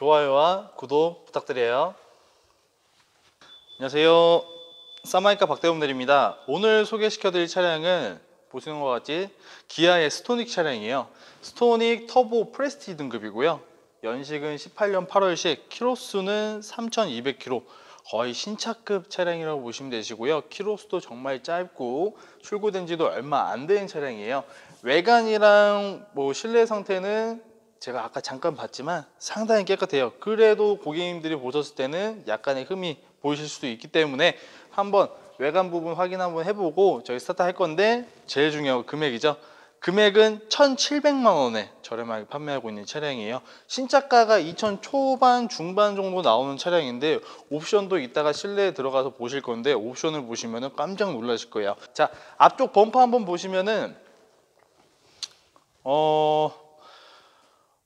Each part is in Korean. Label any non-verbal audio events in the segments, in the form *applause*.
좋아요와 구독 부탁드려요. 안녕하세요. 사마이카 박대범 대리입니다. 오늘 소개시켜드릴 차량은 보시는 것 같이 기아의 스토닉 차량이에요. 스토닉 터보 프레스티 등급이고요. 연식은 18년 8월식, 키로수는 3,200km. 거의 신차급 차량이라고 보시면 되시고요. 키로수도 정말 짧고 출고된 지도 얼마 안 된 차량이에요. 외관이랑 뭐 실내 상태는 제가 아까 잠깐 봤지만 상당히 깨끗해요. 그래도 고객님들이 보셨을 때는 약간의 흠이 보이실 수도 있기 때문에 한번 외관 부분 확인 한번 해보고 저희 스타트 할 건데 제일 중요한 금액이죠. 금액은 1,700만 원에 저렴하게 판매하고 있는 차량이에요. 신차가가 2천 초반 중반 정도 나오는 차량인데 옵션도 이따가 실내에 들어가서 보실 건데 옵션을 보시면 깜짝 놀라실 거예요. 자 앞쪽 범퍼 한번 보시면은 어...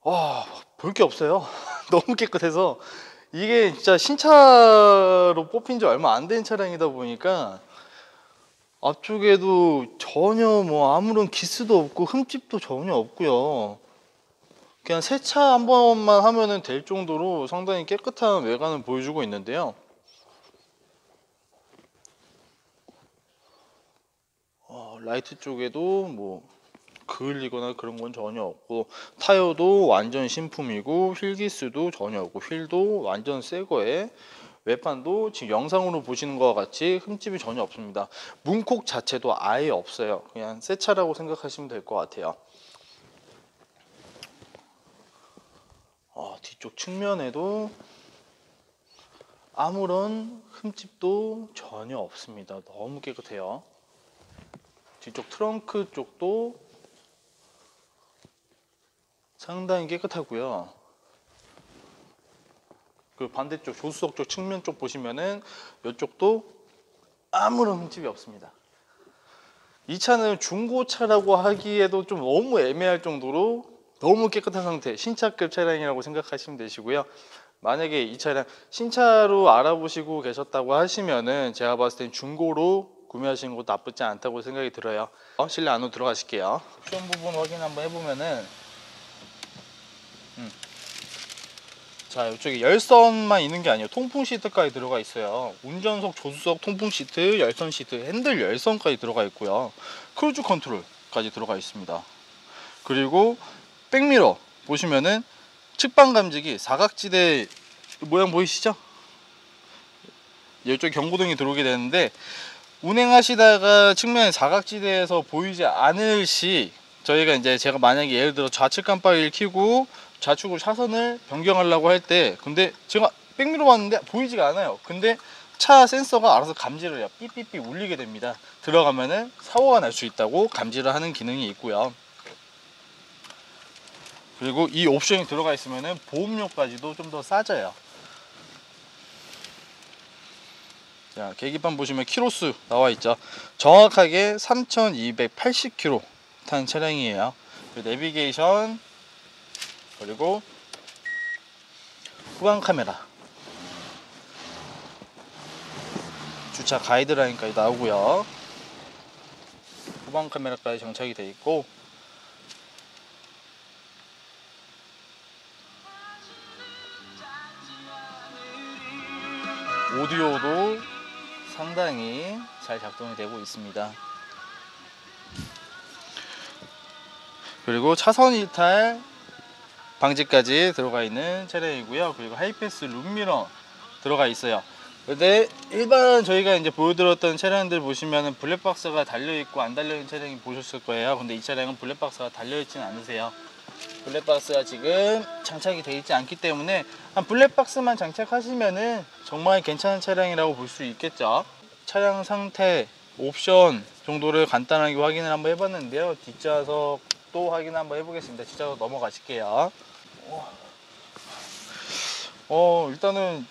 와, 볼 게 없어요. *laughs* 너무 깨끗해서 이게 진짜 신차로 뽑힌 지 얼마 안 된 차량이다 보니까 앞쪽에도 전혀 뭐 아무런 기스도 없고 흠집도 전혀 없고요. 그냥 세차 한 번만 하면은 될 정도로 상당히 깨끗한 외관을 보여주고 있는데요. 어, 라이트 쪽에도 뭐 그을리거나 그런 건 전혀 없고 타이어도 완전 신품이고 휠기스도 전혀 없고 휠도 완전 새 거에 외판도 지금 영상으로 보시는 것과 같이 흠집이 전혀 없습니다. 문콕 자체도 아예 없어요. 그냥 새 차라고 생각하시면 될 것 같아요. 어, 뒤쪽 측면에도 아무런 흠집도 전혀 없습니다. 너무 깨끗해요. 뒤쪽 트렁크 쪽도 상당히 깨끗하고요. 그 반대쪽 조수석 쪽 측면 쪽 보시면은 이쪽도 아무런 흠집이 없습니다. 이 차는 중고차라고 하기에도 좀 너무 애매할 정도로 너무 깨끗한 상태 신차급 차량이라고 생각하시면 되시고요. 만약에 이 차량 신차로 알아보시고 계셨다고 하시면은 제가 봤을 땐 중고로 구매하시는 것도 나쁘지 않다고 생각이 들어요. 어, 실내 안으로 들어가실게요. 옵션 부분 확인 한번 해보면은 자 이쪽에 열선만 있는 게 아니에요. 통풍 시트까지 들어가 있어요. 운전석 조수석 통풍 시트 열선 시트 핸들 열선까지 들어가 있고요. 크루즈 컨트롤까지 들어가 있습니다. 그리고 백미러 보시면은 측방 감지기 사각지대 모양 보이시죠? 이쪽 경고등이 들어오게 되는데 운행하시다가 측면에 사각지대에서 보이지 않을 시 저희가 이제 제가 만약에 예를 들어 좌측 깜빡이를 켜고 좌측으로 차선을 변경하려고 할 때 근데 제가 백미러 봤는데 보이지가 않아요. 근데 차 센서가 알아서 감지를 해요. 삐삐삐 울리게 됩니다. 들어가면은 사고가 날 수 있다고 감지를 하는 기능이 있고요. 그리고 이 옵션이 들어가 있으면은 보험료까지도 좀 더 싸져요. 자 계기판 보시면 키로수 나와 있죠. 정확하게 3280km 탄 차량이에요. 내비게이션 그리고 후방 카메라. 주차 가이드라인까지 나오고요. 후방 카메라까지 장착이 되어 있고. 오디오도 상당히 잘 작동이 되고 있습니다. 그리고 차선 이탈 방지까지 들어가 있는 차량이고요. 그리고 하이패스 룸미러 들어가 있어요. 근데 일반 저희가 이제 보여드렸던 차량들 보시면은 블랙박스가 달려있고 안 달려있는 차량이 보셨을 거예요. 근데 이 차량은 블랙박스가 달려있지는 않으세요. 블랙박스가 지금 장착이 되어 있지 않기 때문에 한 블랙박스만 장착하시면은 정말 괜찮은 차량이라고 볼 수 있겠죠. 차량 상태 옵션 정도를 간단하게 확인을 한번 해봤는데요. 뒷좌석 또 확인 한번 해보겠습니다. 뒷좌석 넘어가실게요. 어 일단은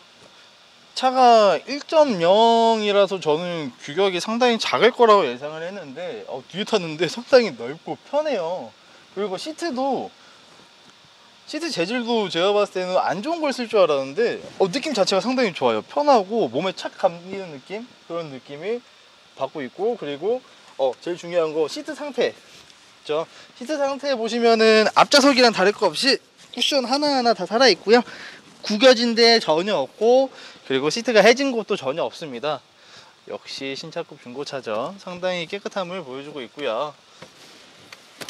차가 1.0이라서 저는 규격이 상당히 작을 거라고 예상을 했는데 어, 뒤에 탔는데 *laughs* 상당히 넓고 편해요. 그리고 시트도 시트 재질도 제가 봤을 때는 안 좋은 걸 쓸 줄 알았는데 어, 느낌 자체가 상당히 좋아요. 편하고 몸에 착 감기는 느낌? 그런 느낌이 받고 있고 그리고 어 제일 중요한 거 시트 상태 있죠 시트 상태 보시면은 앞좌석이랑 다를 거 없이 쿠션 하나하나 다 살아 있고요 구겨진 데 전혀 없고 그리고 시트가 해진 곳도 전혀 없습니다. 역시 신차급 중고차죠. 상당히 깨끗함을 보여주고 있고요.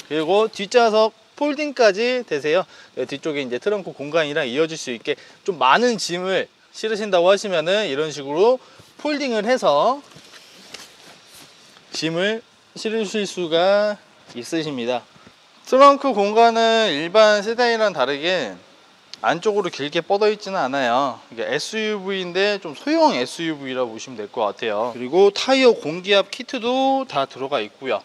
그리고 뒷좌석 폴딩까지 되세요. 네, 뒤쪽에 이제 트렁크 공간이랑 이어질 수 있게 좀 많은 짐을 실으신다고 하시면은 이런 식으로 폴딩을 해서 짐을 실으실 수가 있으십니다. 트렁크 공간은 일반 세단이랑 다르게 안쪽으로 길게 뻗어 있지는 않아요. SUV인데 좀 소형 SUV라고 보시면 될 것 같아요. 그리고 타이어 공기압 키트도 다 들어가 있고요.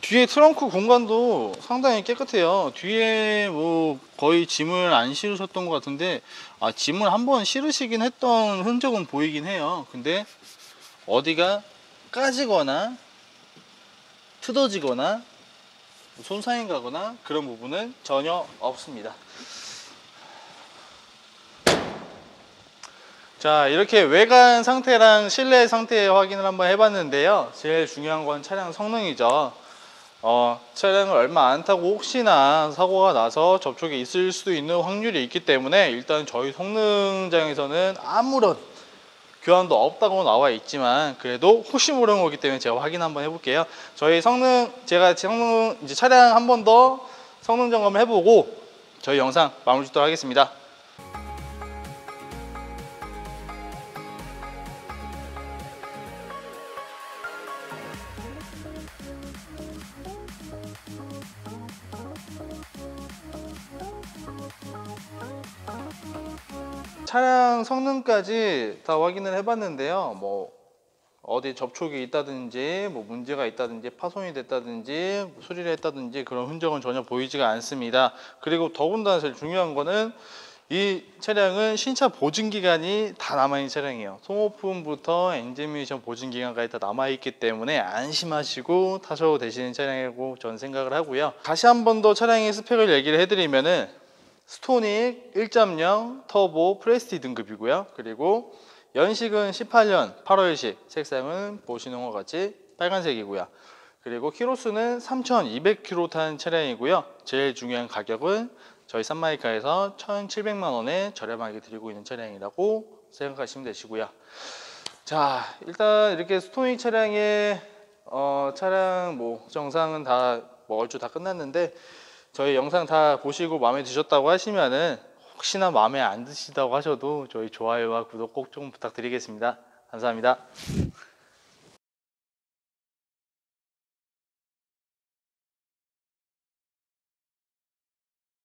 뒤에 트렁크 공간도 상당히 깨끗해요. 뒤에 뭐 거의 짐을 안 실으셨던 것 같은데 아 짐을 한번 실으시긴 했던 흔적은 보이긴 해요. 근데 어디가 까지거나 트어지거나 손상이 가거나 그런 부분은 전혀 없습니다. 자 이렇게 외관 상태랑 실내 상태 확인을 한번 해봤는데요. 제일 중요한 건 차량 성능이죠. 어, 차량을 얼마 안 타고 혹시나 사고가 나서 접촉이 있을 수도 있는 확률이 있기 때문에 일단 저희 성능장에서는 아무런 교환도 없다고 나와 있지만 그래도 혹시 모르는 거기 때문에 제가 확인 한번 해볼게요. 저희 성능 제가 성능 이제 차량 한 번 더 성능 점검 해보고 저희 영상 마무리 짓도록 하겠습니다. 차량 성능까지 다 확인을 해봤는데요. 뭐 어디 접촉이 있다든지 뭐 문제가 있다든지 파손이 됐다든지 뭐 수리를 했다든지 그런 흔적은 전혀 보이지가 않습니다. 그리고 더군다나 제일 중요한 거는 이 차량은 신차 보증 기간이 다 남아있는 차량이에요. 소모품부터 엔진 미션 보증 기간까지 다 남아있기 때문에 안심하시고 타셔도 되시는 차량이라고 저는 생각을 하고요. 다시 한 번 더 차량의 스펙을 얘기를 해드리면은 스토닉 1.0 터보 프레스티 등급이고요. 그리고 연식은 18년 8월식, 색상은 보시는 것 같이 빨간색이고요. 그리고 키로수는 3,200km 탄 차량이고요. 제일 중요한 가격은 저희 산마이카에서 1,700만 원에 저렴하게 드리고 있는 차량이라고 생각하시면 되시고요. 자, 일단 이렇게 스토닉 차량의 어, 차량 뭐 정상은 다 뭐 얼추 다 끝났는데 저희 영상 다 보시고 마음에 드셨다고 하시면은 혹시나 마음에 안 드시다고 하셔도 저희 좋아요와 구독 꼭 좀 부탁드리겠습니다. 감사합니다.